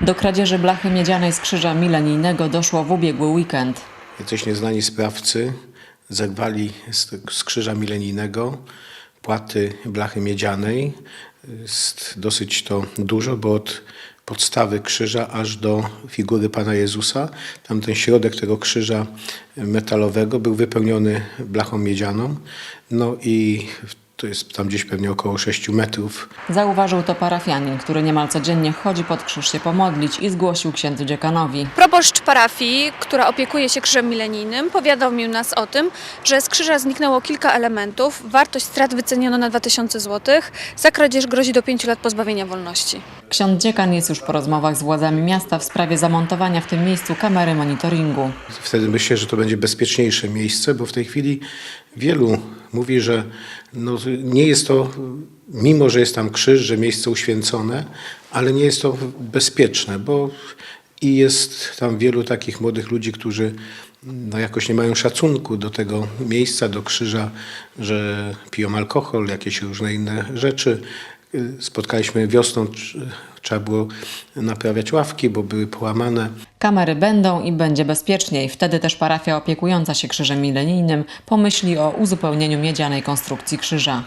Do kradzieży blachy miedzianej z krzyża milenijnego doszło w ubiegły weekend. Jacyś nieznani sprawcy zerwali z, krzyża milenijnego płaty blachy miedzianej. Jest dosyć to dużo, bo od podstawy krzyża aż do figury Pana Jezusa, tam ten środek tego krzyża metalowego był wypełniony blachą miedzianą. No i to jest tam gdzieś pewnie około 6 metrów. Zauważył to parafianin, który niemal codziennie chodzi pod krzyż się pomodlić i zgłosił księdzu dziekanowi. Proboszcz parafii, która opiekuje się krzyżem milenijnym, powiadomił nas o tym, że z krzyża zniknęło kilka elementów. Wartość strat wyceniono na 2000 zł. Za kradzież grozi do 5 lat pozbawienia wolności. Ksiądz dziekan jest już po rozmowach z władzami miasta w sprawie zamontowania w tym miejscu kamery monitoringu. Wtedy myślę, że to będzie bezpieczniejsze miejsce, bo w tej chwili wielu mówi, że no, nie jest to, mimo że jest tam krzyż, że miejsce uświęcone, ale nie jest to bezpieczne, bo i jest tam wielu takich młodych ludzi, którzy no, jakoś nie mają szacunku do tego miejsca, do krzyża, że piją alkohol, jakieś różne inne rzeczy. Spotkaliśmy wiosną, tr- trzeba było naprawiać ławki, bo były połamane. Kamery będą i będzie bezpieczniej. Wtedy też parafia opiekująca się krzyżem milenijnym pomyśli o uzupełnieniu miedzianej konstrukcji krzyża.